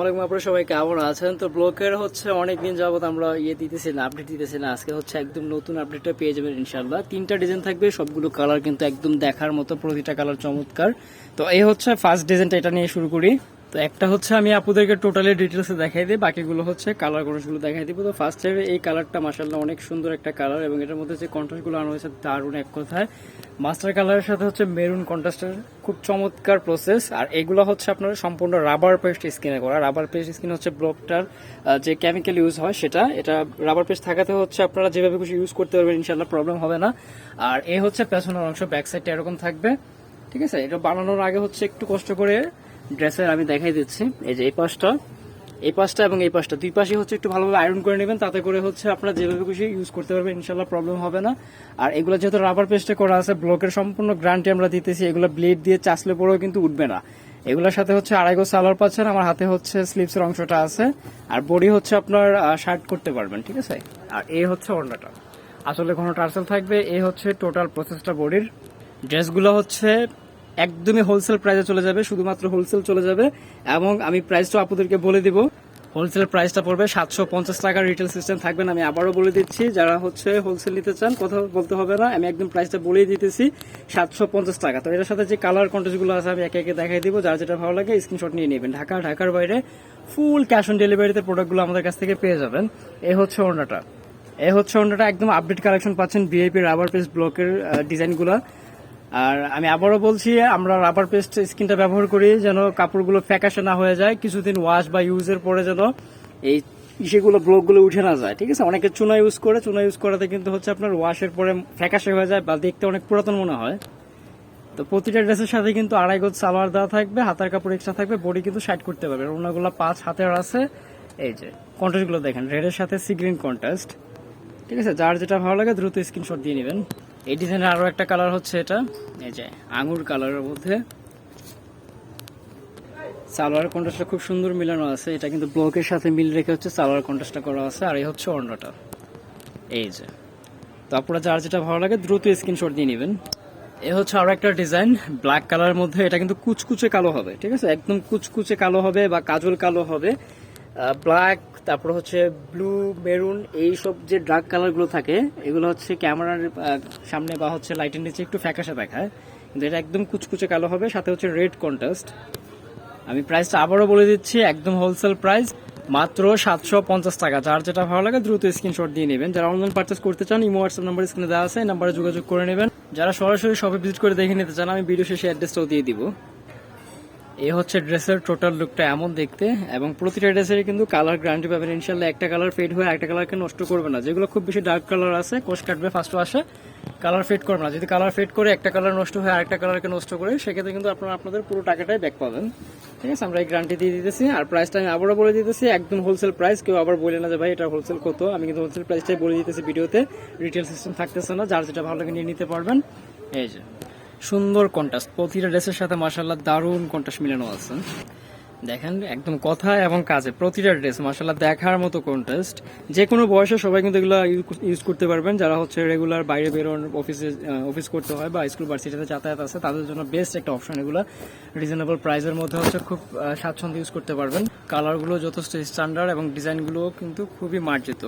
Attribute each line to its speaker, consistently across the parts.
Speaker 1: আলাইকুম সবাই কেমন আছেন? তো ব্লকের হচ্ছে অনেক দিন যাবত আমরা ইয়ে আপডেট আজকে হচ্ছে একদম নতুন আপডেটটা পেয়ে যাবেন ইনশাল্লাহ তিনটা ডিজাইন থাকবে, সবগুলো কালার কিন্তু একদম দেখার মতো, প্রতিটা কালার চমৎকার। তো এই হচ্ছে ফার্স্ট ডিজাইনটা এটা নিয়ে শুরু করি। তো একটা হচ্ছে আমি আপুদেরকে টোটালি ডিটেলসে দেখাই দিই, বাকিগুলো হচ্ছে কালার কোর্সগুলো দেখাই দিব তো ফার্স্ট টাইমে এই কালারটা মাসাল্লাহ অনেক সুন্দর একটা কালার এবং এটার মধ্যে যে কন্ট্রাস্টগুলো আনা হয়েছে দারুণ এক কথায়। মাস্টার কালারের সাথে হচ্ছে মেরুন কন্ট্রাস্টের খুব চমৎকার প্রসেস আর এগুলো হচ্ছে আপনার সম্পূর্ণ রাবার পেস্ট স্কিনে করা। রাবার পেস্ট স্কিন হচ্ছে ব্লকটার যে কেমিক্যাল ইউজ হয় সেটা, এটা রাবার পেস্ট থাকাতে হচ্ছে আপনারা যেভাবে খুশি ইউজ করতে পারবেন ইনশাল্লাহ প্রবলেম হবে না। আর এ হচ্ছে পেছনের অংশ ব্যাক সাইডটা এরকম থাকবে। ঠিক আছে? এটা বানানোর আগে হচ্ছে একটু কষ্ট করে ড্রেসের আমি দেখাই দিচ্ছি। এই যে এই পাশটা এই পাশটা এবং এই পাশটা দুই পাশে হচ্ছে একটু ভালোভাবে আয়রন করে নেবেন, তাতে করে হচ্ছে আপনারা যেভাবে খুশি ইউজ করতে পারবেন ইনশাল্লাহ প্রবলেম হবে না। আর এগুলো যেহেতু রাবার পেস্টে করা আছে ব্লকের সম্পূর্ণ গ্যারান্টি আমরা দিতেছি, এগুলো ব্লেড দিয়ে চাষলে পরেও কিন্তু উঠবে না। এগুলোর সাথে হচ্ছে আড়াই সালোয়ার পাচ্ছেন, আমার হাতে হচ্ছে স্লিপসের অংশটা আছে। আর বডি হচ্ছে আপনার শার্ট করতে পারবেন, ঠিক আছে? আর এই হচ্ছে অন্যটা আসলে কোনো টার্সেল থাকবে এই হচ্ছে টোটাল প্রসেসটা বডির ড্রেসগুলো হচ্ছে একদমই হোলসেল প্রাইসে চলে যাবে, শুধুমাত্র হোলসেল চলে যাবে, এবং আমি প্রাইসটা আপনাদেরকে বলে দিব। হোলসেল প্রাইসটা পড়বে সাতশো পঞ্চাশ টাকার রিটেল সিস্টেম থাকবেন আমি আবারও বলে দিচ্ছি, যারা হচ্ছে হোলসেল নিতে চান, কথা বলতে হবে না, আমি একদম প্রাইসটা বলেই দিতেছি, সাতশো পঞ্চাশ টাকা। তো এটার সাথে যে কালার কন্টেস্টগুলো আছে, আমি একে একে দেখাই দিব, যার যেটা ভালো লাগে স্ক্রিনশট নিয়ে নেবেন। ঢাকা, ঢাকার বাইরে ফুল ক্যাশ অন ডেলিভারিতে প্রোডাক্টগুলো আমাদের কাছ থেকে পেয়ে যাবেন। এ হচ্ছে ওনাটা এ হচ্ছে ওনাটা একদম আপডেট কালেকশন পাচ্ছেন বিআইপি রাবার পেস্ট ব্লকের ডিজাইনগুলো আর আমি আবারও বলছি, আমরা রাবার পেস্ট স্কিনটা ব্যবহার করি যেন কাপড়গুলো ফ্যাকাশে না হয়ে যায়, কিছুদিন ওয়াশ বা ইউজের পরে যেন এই ইসেগুলো ব্লকগুলো উঠে না যায়, ঠিক আছে? অনেকে চুনা ইউজ করে, চুনা ইউজ করাতে কিন্তু হচ্ছে আপনার ওয়াশের পরে ফ্যাকাশে হয়ে যায় বা দেখতে অনেক পুরাতন মনে হয়। তো প্রতিটা ড্রেসের সাথে কিন্তু আড়াই গজ সালোয়ার দেওয়া থাকবে, হাতার কাপড় এক্সট্রা থাকবে বডি কিন্তু সাইড করতে পারবে। ওনাগুলো পাঁচ হাতের আছে, এই যে কন্ট্রাস্টগুলো দেখেন রেডের সাথে সি গ্রিন কন্ট্রাস্ট ঠিক আছে? যার যেটা ভালো লাগে দ্রুত স্ক্রিনশট দিয়ে নেবেন। এই ডিজাইনের আরও একটা কালার হচ্ছে এটা। এই যে আঙুর কালারের মধ্যে। সালোয়ার কন্ট্রাস্টটা খুব সুন্দর মিলানো আছে। এটা কিন্তু ব্লকের সাথে মিল রেখে হচ্ছে সালোয়ার কন্ট্রাস্টটা করা আছে। আর এই হচ্ছে অন্যটা। এই যে। তো আপনারা যার যেটা ভালো লাগে দ্রুত স্ক্রিনশট দিয়ে নেবেন। এ হচ্ছে আরও একটা ডিজাইন, ব্ল্যাক কালারের মধ্যে। এটা কিন্তু কুচকুচে কালো হবে, ঠিক আছে? একদম কুচকুচে কালো হবে বা কাজল কালো হবে। ব্ল্যাক তারপর হচ্ছে ব্লু মেরুন এই সব যে ডার্ক কালারগুলো থাকে, এগুলো হচ্ছে ক্যামেরার সামনে বা হচ্ছে লাইটের নিচে একটু ফ্যাকাশে দেখায়। কিন্তু এটা একদম কুচকুচে কালো হবে, সাথে হচ্ছে রেড কন্ট্রাস্ট আমি প্রাইসটা আবারও বলে দিচ্ছি, একদম হোলসেল প্রাইস মাত্র সাতশো পঞ্চাশ টাকা। যার যেটা ভালো লাগে দ্রুত স্ক্রিনশট দিয়ে নেবেন। যারা অনলাইন পার্চেস করতে চান, ইমো হোয়াটসঅ্যাপ নাম্বার স্ক্রিনে দেওয়া আছে নাম্বারে যোগাযোগ করে নেবেন। যারা সরাসরি শপে ভিজিট করে দেখে নিতে চান, আমি ভিডিও শেষে অ্যাড্রেসটাও দিয়ে দিব। এই হচ্ছে ড্রেসের টোটাল লুকটা এমন দেখতে, এবং প্রতিটা ড্রেসের কিন্তু কালার গ্যারান্টি পাবেন। ইনশাল্লাহ একটা কালার ফেড হয়ে একটা কালারকে নষ্ট করবে না। যেগুলো খুব বেশি ডার্ক কালার আছে, কোষ কাটবে ফার্স্ট আসে কালার ফেড করবে না। যদি কালার ফেড করে একটা কালার নষ্ট হয়ে আরেকটা কালারকে নষ্ট করে, সেক্ষেত্রে কিন্তু আপনারা আপনাদের পুরো টাকাটাই ব্যাক পাবেন। ঠিক আছে, আমরা এই গ্যারান্টি দিয়ে দিতেছি, আর প্রাইসটা আমি আবারও বলে দিতেছি, একদম হোলসেল প্রাইস কেউ আবার বলে না যে, ভাই, এটা হোলসেল কত? আমি কিন্তু হোলসেল প্রাইসটাই বলে দিতেছি ভিডিওতে। রিটেল সিস্টেম থাকতেছে না, যার যেটা ভালো লাগে নিয়ে নিতে পারবেন। এই যে। সুন্দর কন্ট্রাস্ট প্রতিটা ড্রেসের সাথে মার্শাল্লাহ দারুণ কন্ট্রাস্ট মিলানো আছে। দেখেন, একদম কথা এবং কাজে প্রতিটা ড্রেস মার্শাল্লাহ দেখার মতো কন্ট্রাস্ট যে কোনো বয়সে সবাই কিন্তু এগুলো ইউজ করতে পারবেন। যারা হচ্ছে রেগুলার বাইরে বেরোন অফিসে অফিস করতে হয় বা স্কুল ভার্সিটিতে যাতায়াত আছে, তাদের জন্য বেস্ট একটা অপশন এগুলো। রিজনেবল প্রাইসের মধ্যে হচ্ছে খুব স্বাচ্ছন্দ্য ইউজ করতে পারবেন। কালারগুলো যথেষ্ট স্ট্যান্ডার্ড এবং ডিজাইনগুলো কিন্তু খুবই মার্জিত।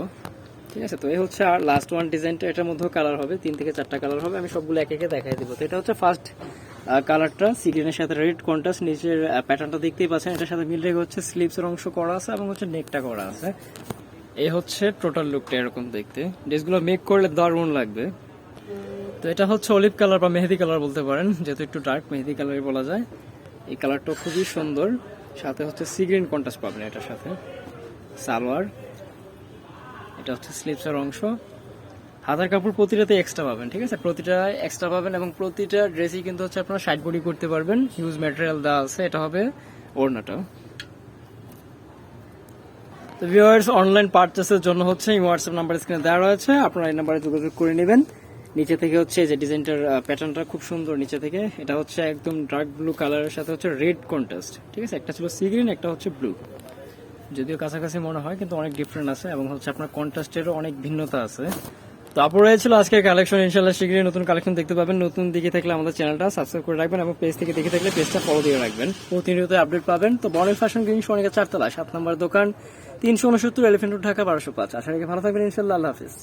Speaker 1: ঠিক আছে, তো এই হচ্ছে আর লাস্ট ওয়ান ডিজাইনটা এটার মধ্যেও কালার হবে, তিন থেকে চারটা কালার হবে, আমি সবগুলো একে একে দেখাই দিব। তো এটা হচ্ছে ফার্স্ট কালারটা সিগ্রিনের সাথে রেড কন্ট্রাস্ট নিচের প্যাটার্নটা দেখতেই পাচ্ছেন, এটার সাথে মিল রেখে হচ্ছে স্লিপসের অংশ করা আছে এবং হচ্ছে নেকটা করা আছে। এই হচ্ছে টোটাল লুকটা এরকম দেখতে। ড্রেসগুলো মেক করলে দারুণ লাগবে। তো এটা হচ্ছে অলিভ কালার বা মেহেদি কালার বলতে পারেন, যেহেতু একটু ডার্ক মেহেদি কালারই বলা যায়। এই কালারটা খুবই সুন্দর। সাথে হচ্ছে সিগ্রিন কন্ট্রাস্ট পাবেন এটার সাথে। সালোয়ার। এটা হচ্ছে স্লিপসের অংশ। হাতার কাপড় প্রতিটাতে এক্সট্রা পাবেন, ঠিক আছে? প্রতিটা এক্সট্রা পাবেন এবং প্রতিটা ড্রেসই কিন্তু হচ্ছে আপনারা সাইড বডি করতে পারবেন। হিউজ ম্যাটেরিয়াল দেওয়া আছে, এটা হবে ওড়নাটা। তো ভিউয়ার্স অনলাইন পারচেসের জন্য হচ্ছে এই হোয়াটসঅ্যাপ নাম্বার স্ক্রিনে দেওয়া রয়েছে। আপনারা এই নাম্বারে যোগাযোগ করে নেবেন। নিচে থেকে হচ্ছে যে ডিজাইনটার প্যাটার্নটা খুব সুন্দর নিচে থেকে। এটা হচ্ছে একদম ডার্ক ব্লু কালারের সাথে হচ্ছে রেড কন্ট্রাস্ট ঠিক আছে? একটা ছিল সি গ্রিন একটা হচ্ছে ব্লু যদিও কাছাকাছি মনে হয়, কিন্তু অনেক ডিফারেন্ট আছে এবং হচ্ছে আপনার কন্ট্রাস্টেরও অনেক ভিন্নতা আছে। তো আপনারা ছিল আজকের কালেকশন ইনশাল্লাহ শীঘ্রই নতুন কালেকশন দেখতে পাবেন। নতুন দিকে থাকলে আমাদের চ্যানেলটা সাবস্ক্রাইব করে রাখবেন এবং পেজ থেকে দেখে থাকলে পেজটা ফলো দিয়ে রাখবেন। প্রতিনিয়ত আপডেট পাবেন। তো বনের ফ্যাশন গ্রিন সোনিকা চারতলা, সাত নম্বর দোকান, তিনশো উনসত্তর এলিফেন্ট ঢাকা, বারোশো পাঁচ। আশা রেখে ভালো থাকবেন ইনশাল্লাহ আল্লাহ হাফিজ।